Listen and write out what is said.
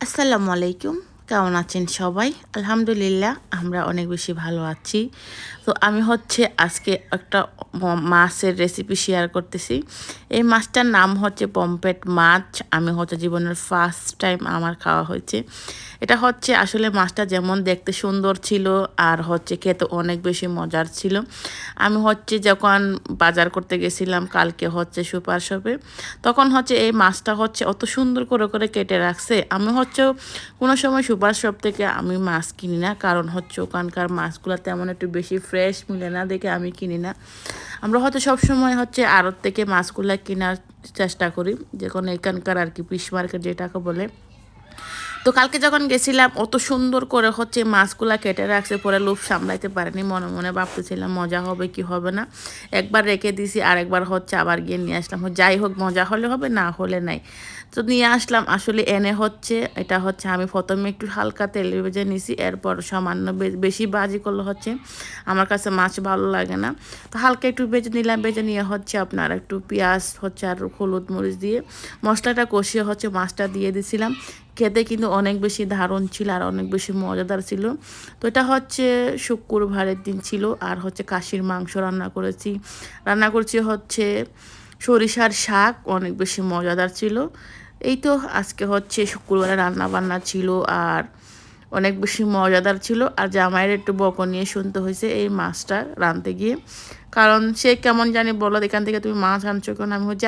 আসসালামু আলাইকুম কেমন আছেন সবাই? আলহামদুলিল্লাহ, আমরা অনেক বেশি ভালো আছি। তো আমি হচ্ছে আজকে একটা মাছের রেসিপি শেয়ার করতেছি। এই মাছটার নাম হচ্ছে পম্পেট মাছ। আমি হচ্ছে জীবনের ফার্স্ট টাইম আমার খাওয়া হয়েছে। এটা হচ্ছে আসলে মাছটা যেমন দেখতে সুন্দর ছিল আর হচ্ছে খেতে অনেক বেশি মজার ছিল। আমি হচ্ছে যখন বাজার করতে গেছিলাম কালকে হচ্ছে সুপার শপে, তখন হচ্ছে এই মাছটা হচ্ছে অত সুন্দর করে করে কেটে রাখছে। আমি হচ্ছে কোনো সময় সুপার শপ থেকে আমি মাছ কিনি না, কারণ হচ্ছে ওখানকার মাছগুলো তেমন একটু বেশি ফ্রেশ মিলে না দেখে আমি কিনি না। আমরা হয়তো সবসময় হচ্ছে আড়ত থেকে মাছগুলো কেনার চেষ্টা করি যখন এখানকার আর কি পিস মার্কেট যেটাকে বলে। তো কালকে যখন গেছিলাম, অত সুন্দর করে হচ্ছে মাছগুলা কেটে রাখছে, পরে লোভ সামলাইতে পারেনি, মনে মনে ভাবতেছিলাম মজা হবে কি হবে না। একবার রেখে দিছি আর একবার হচ্ছে আবার গিয়ে নিয়ে আসলাম। যাই হোক, মজা হলে হবে, না হলে নাই। তো নিয়ে আসলাম, আসলে এনে হচ্ছে, এটা হচ্ছে আমি প্রথমে একটু হালকা তেল ভেজে নিছি, এরপর সামান্য বেশি বাজি করলে হচ্ছে আমার কাছে মাছ ভালো লাগে না। তো হালকা একটু ভেজে নিলাম, ভেজে নিয়ে হচ্ছে আপনার একটু পেঁয়াজ হচ্ছে আর হলুদ মরিচ দিয়ে মশলাটা কষিয়ে হচ্ছে মাছটা দিয়ে দিছিলাম। খেতে কিন্তু অনেক বেশি দারুণ ছিল আর অনেক বেশি মজাদার ছিল। তো এটা হচ্ছে শুক্রবারের দিন ছিল আর হচ্ছে কাশির মাংস রান্না করেছি। রান্না করছি হচ্ছে সরিষার শাক অনেক বেশি মজাদার ছিল। এই তো আজকে হচ্ছে শুক্রবারে রান্না বান্না ছিল আর অনেক বেশি মজাদার ছিল। আর জামাইয়ের একটু বক নিয়ে শুনতে হয়েছে এই মাছটা রাঁধতে গিয়ে। কারণ সে কেমন জানি বলো এখান থেকে তুমি মাছ আনছো কেন? আমি বলছি,